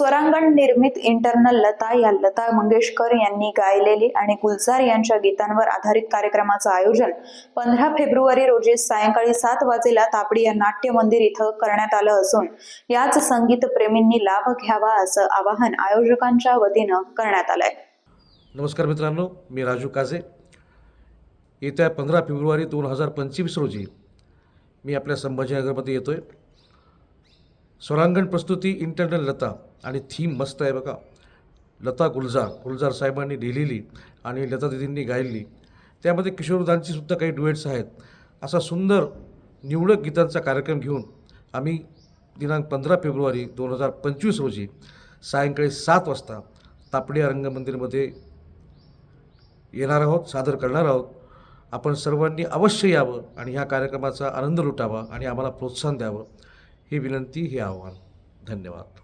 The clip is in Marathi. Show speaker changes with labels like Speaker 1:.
Speaker 1: स्वरांगण निर्मित इंटरनल लता या लता मंगेशकर यांनी गायलेली आणि गुलजार यांच्या गीतांवर आधारित कार्यक्रमाचं आयोजन पंधरा फेब्रुवारी रोजी सायंकाळी सात वाजेला तापडी या नाट्य मंदिर इथं करण्यात आलं असून याच संगीत प्रेमींनी लाभ घ्यावा असं आवाहन आयोजकांच्या वतीनं करण्यात आलंय.
Speaker 2: नमस्कार मित्रांनो मी राजू काझे. येत्या पंधरा फेब्रुवारी दोन हजार पंचवीस रोजी मी आपल्या संभाजीनगरमध्ये येतो आहे स्वरांगण प्रस्तुती इंटरनल लता. आणि थीम मस्त आहे बघा. लता गुलजार गुलजार साहेबांनी लिहिलेली आणि लता दिदींनी गायलेली त्यामध्ये किशोरदांची सुद्धा काही डुएट्स आहेत. असा सुंदर निवडक गीतांचा कार्यक्रम घेऊन आम्ही दिनांक पंधरा फेब्रुवारी दोन हजार पंचवीस रोजी सायंकाळी सात वाजता तापडिया रंगमंदिरमध्ये येणार आहोत सादर करणार आहोत. आपण सर्वांनी अवश्य यावं आणि ह्या कार्यक्रमाचा आनंद लुटावा आणि आम्हाला प्रोत्साहन द्यावं. ही विनंती हे आव्हान. धन्यवाद.